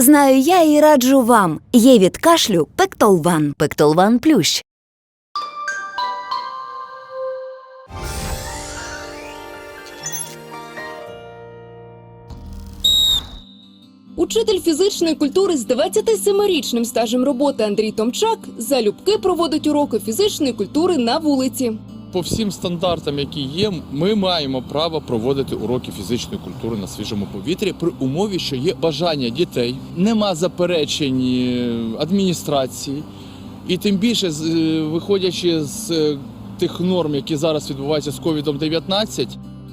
Знаю я і раджу вам. Є від кашлю Пектолван. Пектолван Плющ. Учитель фізичної культури з 27-річним стажем роботи Андрій Томчак залюбки проводить уроки фізичної культури на вулиці. По всім стандартам, які є, ми маємо право проводити уроки фізичної культури на свіжому повітрі при умові, що є бажання дітей, нема заперечень е, адміністрації, і тим більше, е, виходячи з е, тих норм, які зараз відбуваються з COVID-19,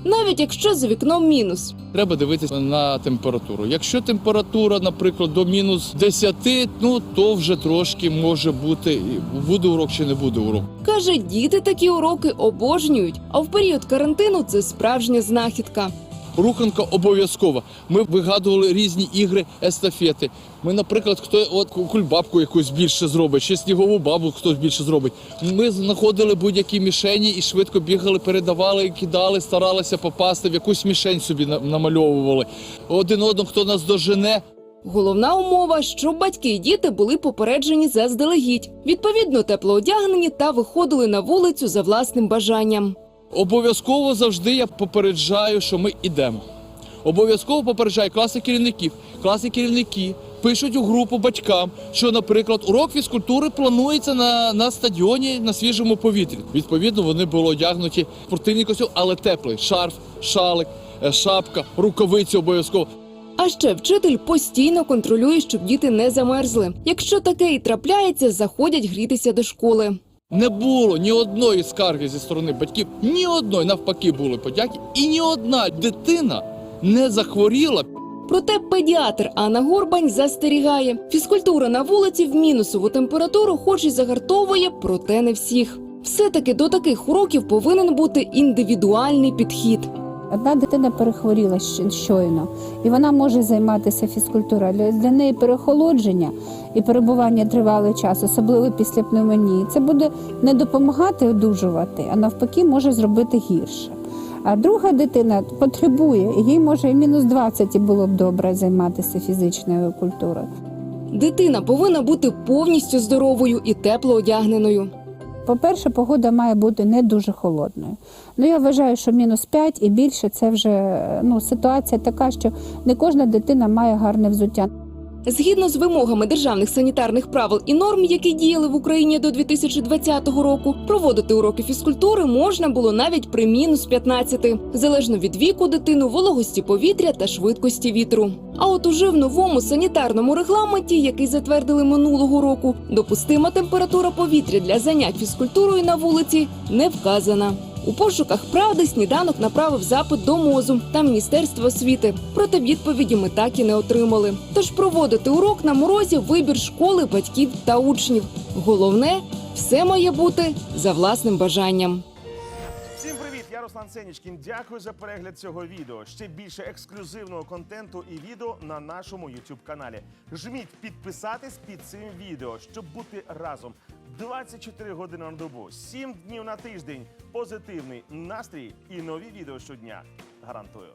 Навіть якщо за вікном мінус. треба дивитися на температуру. Якщо температура, наприклад, до мінус 10, ну то вже трошки може бути буде урок чи не буде урок. Каже, діти такі уроки обожнюють, а в період карантину це справжня знахідка. Руханка обов'язкова. Ми вигадували різні ігри, естафети. Ми, наприклад, хто от кульбабку якусь більше зробить, чи снігову бабу хтось більше зробить. Ми знаходили будь-які мішені і швидко бігали, передавали, кидали, старалися попасти в якусь мішень собі на- намальовували. Один одного, хто нас дожене, Головна умова, щоб батьки і діти були попереджені заздалегідь, відповідно тепло одягнені та виходили на вулицю за власним бажанням. Обов'язково завжди я попереджаю, що ми йдемо. Обов'язково попереджаю класи керівників. Класи керівники пишуть у групу батькам, що, наприклад, урок фізкультури планується на, на стадіоні на свіжому повітрі. Відповідно, вони були одягнуті в спортивний костюм, але теплий шарф, шалик, е, шапка, рукавиці обов'язково. А ще вчитель постійно контролює, щоб діти не замерзли. Якщо таке і трапляється, заходять грітися до школи. Не було ні одної скарги зі сторони батьків, ні одної навпаки були подяки, і ні одна дитина не захворіла Проте педіатр Анна Горбань застерігає: фізкультура на вулиці в мінусову температуру, хоч і загартовує, проте не всіх. Все-таки до таких уроків повинен бути індивідуальний підхід. Одна дитина перехворіла щойно, і вона може займатися фізкультурою. Для неї перехолодження і перебування тривалий час, особливо після пневмонії, це буде не допомагати одужувати, а навпаки може зробити гірше. А друга дитина потребує, їй може і мінус 20 і було б добре займатися фізичною культурою. Дитина повинна бути повністю здоровою і тепло одягненою. По-перше, погода має бути не дуже холодною. Ну я вважаю, що мінус 5 і більше це вже ну, ситуація така, що не кожна дитина має гарне взуття. Згідно з вимогами державних санітарних правил і норм, які діяли в Україні до 2020 року, проводити уроки фізкультури можна було навіть при мінус 15, залежно від віку дитини, вологості повітря та швидкості вітру. А от уже в новому санітарному регламенті, який затвердили минулого року, допустима температура повітря для занять фізкультурою на вулиці не вказана. У пошуках правди сніданок направив запит до МОЗу та Міністерства освіти. Проте відповіді ми так і не отримали. Тож проводити урок на морозі вибір школи, батьків та учнів. Головне, все має бути за власним бажанням. Я Руслан Сенічкін. Дякую за перегляд цього відео. Ще більше ексклюзивного контенту і відео на нашому YouTube каналі. Жміть підписатись під цим відео, щоб бути разом 24 години на добу, 7 днів на тиждень. Позитивний настрій і нові відео щодня. Гарантую.